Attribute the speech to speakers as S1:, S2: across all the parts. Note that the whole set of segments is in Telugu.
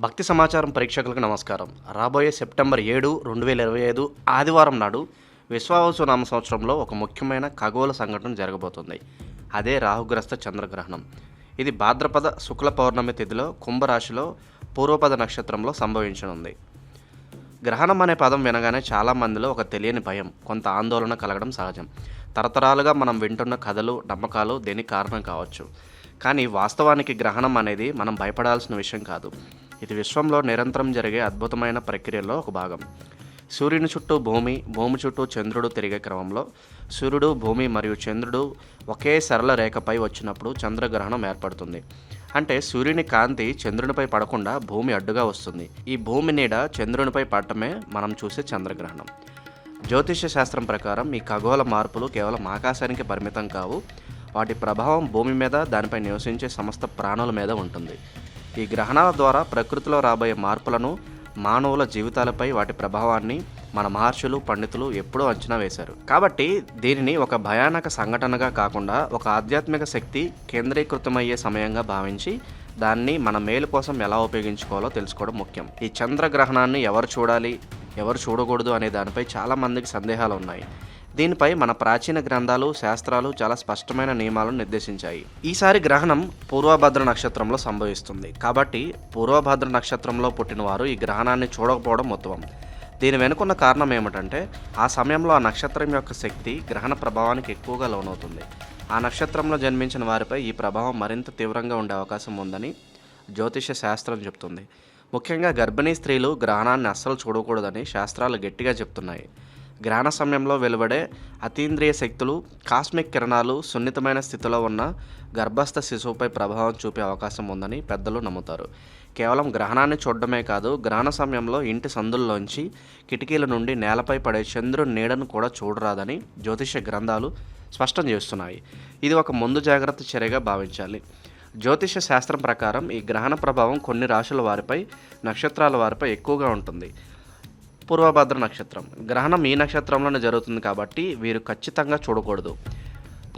S1: భక్తి సమాచారం ప్రేక్షకులకు నమస్కారం. రాబోయే సెప్టెంబర్ ఏడు రెండు వేల ఇరవై ఐదు ఆదివారం నాడు విశ్వావసు నామ సంవత్సరంలో ఒక ముఖ్యమైన ఖగోళ సంఘటన జరగబోతుంది. అదే రాహుగ్రస్త చంద్రగ్రహణం. ఇది భాద్రపద శుక్ల పౌర్ణమి తిథిలో కుంభరాశిలో పూర్వపద నక్షత్రంలో సంభవించనుంది. గ్రహణం అనే పదం వినగానే చాలా మందిలో ఒక తెలియని భయం కొంత ఆందోళన కలగడం సహజం. తరతరాలుగా మనం వింటున్న కథలు నమ్మకాలు దీనికి కారణం కావచ్చు. కానీ వాస్తవానికి గ్రహణం అనేది మనం భయపడాల్సిన విషయం కాదు. ఇది విశ్వంలో నిరంతరం జరిగే అద్భుతమైన ప్రక్రియలో ఒక భాగం. సూర్యుని చుట్టూ భూమి భూమి చుట్టూ చంద్రుడు తిరిగే క్రమంలో సూర్యుడు భూమి మరియు చంద్రుడు ఒకే సరళ రేఖపై వచ్చినప్పుడు చంద్రగ్రహణం ఏర్పడుతుంది. అంటే సూర్యుని కాంతి చంద్రునిపై పడకుండా భూమి అడ్డుగా వస్తుంది. ఈ భూమి నీడ చంద్రునిపై పడటమే మనం చూసే చంద్రగ్రహణం. జ్యోతిష్య శాస్త్రం ప్రకారం ఈ ఖగోళ మార్పులు కేవలం ఆకాశానికి పరిమితం కావు వాటి ప్రభావం భూమి మీద దానిపై నివసించే సమస్త ప్రాణుల మీద ఉంటుంది. ఈ గ్రహణాల ద్వారా ప్రకృతిలో రాబోయే మార్పులను మానవుల జీవితాలపై వాటి ప్రభావాన్ని మన మహర్షులు పండితులు ఎప్పుడూ అంచనా వేశారు. కాబట్టి దీనిని ఒక భయానక సంఘటనగా కాకుండా ఒక ఆధ్యాత్మిక శక్తి కేంద్రీకృతమయ్యే సమయంగా భావించి దాన్ని మన మేలు కోసం ఎలా ఉపయోగించుకోవాలో తెలుసుకోవడం ముఖ్యం. ఈ చంద్రగ్రహణాన్ని ఎవరు చూడాలి ఎవరు చూడకూడదు అనే దానిపై చాలా మందికి సందేహాలు ఉన్నాయి. దీనిపై మన ప్రాచీన గ్రంథాలు శాస్త్రాలు చాలా స్పష్టమైన నియమాలను నిర్దేశించాయి. ఈసారి గ్రహణం పూర్వభద్ర నక్షత్రంలో సంభవిస్తుంది. కాబట్టి పూర్వభద్ర నక్షత్రంలో పుట్టిన వారు ఈ గ్రహణాన్ని చూడకపోవడం ఉత్తమం. దీని వెనుకున్న కారణం ఏమిటంటే ఆ సమయంలో ఆ నక్షత్రం యొక్క శక్తి గ్రహణ ప్రభావానికి ఎక్కువగా లోనవుతుంది. ఆ నక్షత్రంలో జన్మించిన వారిపై ఈ ప్రభావం మరింత తీవ్రంగా ఉండే అవకాశం ఉందని జ్యోతిష శాస్త్రం చెప్తుంది ముఖ్యంగా గర్భిణీ స్త్రీలు గ్రహణాన్ని అస్సలు చూడకూడదని శాస్త్రాలు గట్టిగా చెప్తున్నాయి గ్రహణ సమయంలో వెలువడే అతీంద్రియ శక్తులు కాస్మిక్ కిరణాలు సున్నితమైన స్థితిలో ఉన్న గర్భస్థ శిశువుపై ప్రభావం చూపే అవకాశం ఉందని పెద్దలు నమ్ముతారు. కేవలం గ్రహణాన్ని చూడడమే కాదు గ్రహణ సమయంలో ఇంటి సందుల్లోంచి కిటికీల నుండి నేలపై పడే చంద్రుని నీడను కూడా చూడరాదని జ్యోతిష గ్రంథాలు స్పష్టం చేస్తున్నాయి. ఇది ఒక ముందు జాగ్రత్త చర్యగా భావించాలి. జ్యోతిష శాస్త్రం ప్రకారం ఈ గ్రహణ ప్రభావం కొన్ని రాశుల వారిపై నక్షత్రాల వారిపై ఎక్కువగా ఉంటుంది. పూర్వభద్ర నక్షత్రం. గ్రహణం ఈ నక్షత్రంలోనే జరుగుతుంది కాబట్టి వీరు ఖచ్చితంగా చూడకూడదు.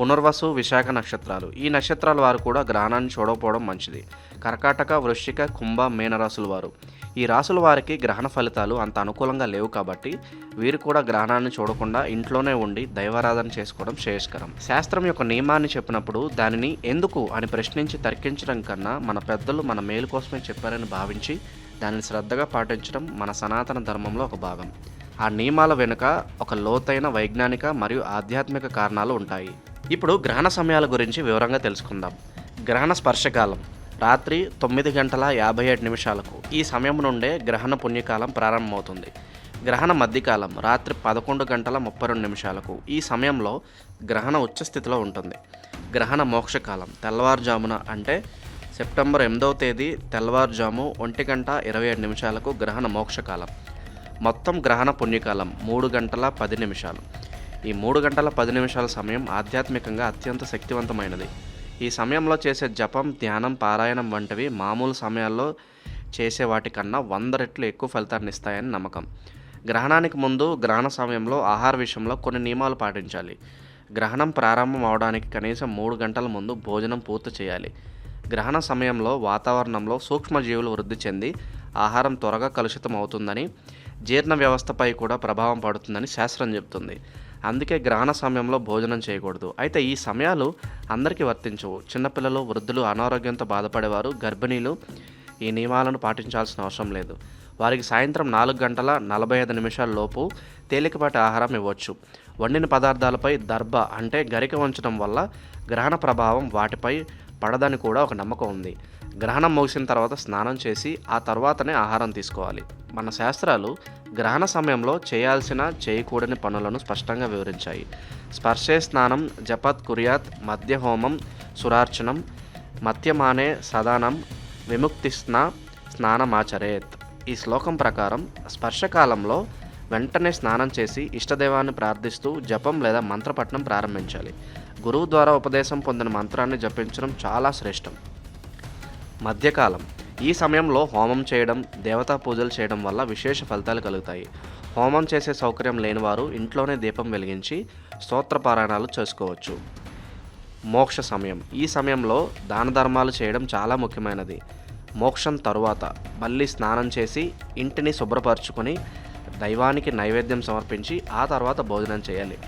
S1: పునర్వసు విశాఖ నక్షత్రాలు. ఈ నక్షత్రాల వారు కూడా గ్రహణాన్ని చూడకపోవడం మంచిది. కర్కాటక వృశ్చిక కుంభ మీనరాశుల వారు. ఈ రాశుల వారికి గ్రహణ ఫలితాలు అంత అనుకూలంగా లేవు కాబట్టి వీరు కూడా గ్రహణాన్ని చూడకుండా ఇంట్లోనే ఉండి దైవారాధన చేసుకోవడం శ్రేయస్కరం. శాస్త్రం యొక్క నియమాన్ని చెప్పినప్పుడు దానిని ఎందుకు అని ప్రశ్నించి తర్కించడం కన్నా మన పెద్దలు మన మేలు కోసమే చెప్పారని భావించి దానిని శ్రద్ధగా పాటించడం మన సనాతన ధర్మంలో ఒక భాగం. ఆ నియమాల వెనుక ఒక లోతైన వైజ్ఞానిక మరియు ఆధ్యాత్మిక కారణాలు ఉంటాయి. ఇప్పుడు గ్రహణ సమయాల గురించి వివరంగా తెలుసుకుందాం. గ్రహణ స్పర్శకాలం రాత్రి తొమ్మిది గంటల యాభై ఏడు నిమిషాలకు ఈ సమయం నుండే గ్రహణ పుణ్యకాలం ప్రారంభమవుతుంది. గ్రహణ మధ్యకాలం రాత్రి పదకొండు గంటల ముప్పై రెండు నిమిషాలకు ఈ సమయంలో గ్రహణ ఉచ్చస్థితిలో ఉంటుంది. గ్రహణ మోక్షకాలం తెల్లవారుజామున అంటే సెప్టెంబర్ ఎనిమిదవ తేదీ తెల్లవారుజాము ఒంటి గంట ఇరవై ఏడు నిమిషాలకు గ్రహణ మోక్షకాలం. మొత్తం గ్రహణ పుణ్యకాలం మూడు గంటల పది నిమిషాలు. ఈ మూడు గంటల పది నిమిషాల సమయం ఆధ్యాత్మికంగా అత్యంత శక్తివంతమైనది. ఈ సమయంలో చేసే జపం ధ్యానం పారాయణం వంటివి మామూలు సమయాల్లో చేసే వాటికన్నా వంద రెట్లు ఎక్కువ ఫలితాన్ని ఇస్తాయని నమ్మకం. గ్రహణానికి ముందు గ్రహణ సమయంలో ఆహార విషయంలో కొన్ని నియమాలు పాటించాలి. గ్రహణం ప్రారంభం అవడానికి కనీసం మూడు గంటల ముందు భోజనం పూర్తి చేయాలి. గ్రహణ సమయంలో వాతావరణంలో సూక్ష్మజీవులు వృద్ధి చెంది ఆహారం త్వరగా కలుషితం అవుతుందని జీర్ణ వ్యవస్థపై కూడా ప్రభావం పడుతుందని శాస్త్రం చెబుతుంది. అందుకే గ్రహణ సమయంలో భోజనం చేయకూడదు. అయితే ఈ సమయాలు అందరికీ వర్తించవు. చిన్నపిల్లలు వృద్ధులు అనారోగ్యంతో బాధపడేవారు గర్భిణీలు ఈ నియమాలను పాటించాల్సిన అవసరం లేదు. వారికి సాయంత్రం నాలుగు గంటల నలభై ఐదు నిమిషాల లోపు తేలికపాటి ఆహారం ఇవ్వచ్చు. వండిన పదార్థాలపై దర్భ అంటే గరిక ఉంచడం వల్ల గ్రహణ ప్రభావం వాటిపై పడదని కూడా ఒక నమ్మకం ఉంది. గ్రహణం ముగిసిన తర్వాత స్నానం చేసి ఆ తర్వాతనే ఆహారం తీసుకోవాలి. మన శాస్త్రాలు గ్రహణ సమయంలో చేయాల్సిన చేయకూడని పనులను స్పష్టంగా వివరించాయి. స్పర్శే స్నానం జపత్ కురియాత్ మద్య హోమం సురార్చనం మత్యమానే సదానం విముక్తిస్న స్నానమాచరేత్. ఈ శ్లోకం ప్రకారం స్పర్శకాలంలో వెంటనే స్నానం చేసి ఇష్టదైవాన్ని ప్రార్థిస్తూ జపం లేదా మంత్రపట్నం ప్రారంభించాలి. గురువు ద్వారా ఉపదేశం పొందిన మంత్రాన్ని జపించడం చాలా శ్రేష్టం. మధ్యకాలం. ఈ సమయంలో హోమం చేయడం దేవతా పూజలు చేయడం వల్ల విశేష ఫలితాలు కలుగుతాయి. హోమం చేసే సౌకర్యం లేనివారు ఇంట్లోనే దీపం వెలిగించి స్తోత్రపారాయణాలు చేసుకోవచ్చు. మోక్ష సమయం. ఈ సమయంలో దాన ధర్మాలు చేయడం చాలా ముఖ్యమైనది. మోక్షం తరువాత మళ్ళీ స్నానం చేసి ఇంటిని శుభ్రపరచుకొని దైవానికి నైవేద్యం సమర్పించి ఆ తర్వాత భోజనం చేయాలి.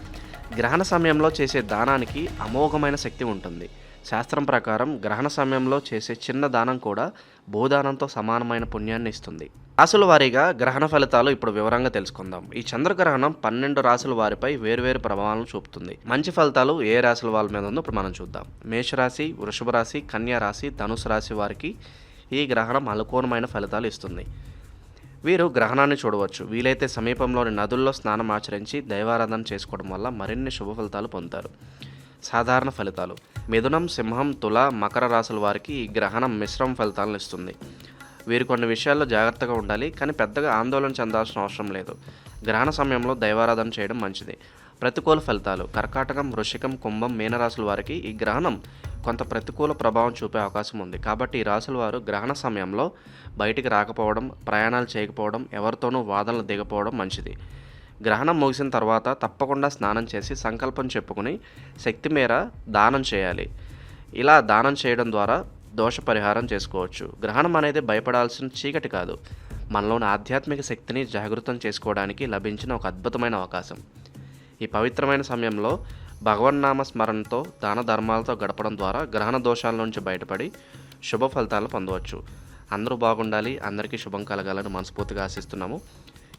S1: గ్రహణ సమయంలో చేసే దానానికి అమోఘమైన శక్తి ఉంటుంది. శాస్త్రం ప్రకారం గ్రహణ సమయంలో చేసే చిన్న దానం కూడా భూదానంతో సమానమైన పుణ్యాన్ని ఇస్తుంది. రాసుల వారీగా గ్రహణ ఫలితాలు ఇప్పుడు వివరంగా తెలుసుకుందాం. ఈ చంద్రగ్రహణం పన్నెండు రాసుల వారిపై వేరువేరు ప్రభావాలను చూపుతుంది. మంచి ఫలితాలు ఏ రాసుల వాళ్ళ మీద ఉందో ఇప్పుడు మనం చూద్దాం. మేషరాశి వృషభ రాశి కన్యా రాశి ధనుసు రాశి వారికి ఈ గ్రహణం అనుకూలమైన ఫలితాలు ఇస్తుంది. వీరు గ్రహణాన్ని చూడవచ్చు. వీలైతే సమీపంలోని నదుల్లో స్నానం ఆచరించి దైవారాధన చేసుకోవడం వల్ల మరిన్ని శుభ ఫలితాలు పొందుతారు. సాధారణ ఫలితాలు. మిథునం సింహం తుల మకర రాశుల వారికి ఈ గ్రహణం మిశ్రమ ఫలితాలను ఇస్తుంది. వీరు కొన్ని విషయాల్లో జాగ్రత్తగా ఉండాలి కానీ పెద్దగా ఆందోళన చెందాల్సిన అవసరం లేదు. గ్రహణ సమయంలో దైవారాధన చేయడం మంచిది. ప్రతికూల ఫలితాలు. కర్కాటకం వృషికం కుంభం మీనరాశుల వారికి ఈ గ్రహణం కొంత ప్రతికూల ప్రభావం చూపే అవకాశం ఉంది. కాబట్టి ఈ రాశుల వారు గ్రహణ సమయంలో బయటికి రాకపోవడం ప్రయాణాలు చేయకపోవడం ఎవరితోనూ వాదనలు దిగపోవడం మంచిది. గ్రహణం ముగిసిన తర్వాత తప్పకుండా స్నానం చేసి సంకల్పం చెప్పుకుని శక్తి మేర దానం చేయాలి. ఇలా దానం చేయడం ద్వారా దోష పరిహారం చేసుకోవచ్చు. గ్రహణం అనేది భయపడాల్సిన చీకటి కాదు. మనలోని ఆధ్యాత్మిక శక్తిని జాగృతం చేసుకోవడానికి లభించిన ఒక అద్భుతమైన అవకాశం. ఈ పవిత్రమైన సమయంలో భగవన్నామ స్మరణతో దాన ధర్మాలతో గడపడం ద్వారా గ్రహణ దోషాల నుంచి బయటపడి శుభ ఫలితాలు పొందవచ్చు. అందరూ బాగుండాలి. అందరికీ శుభం కలగాలని మనస్ఫూర్తిగా ఆశిస్తున్నాము.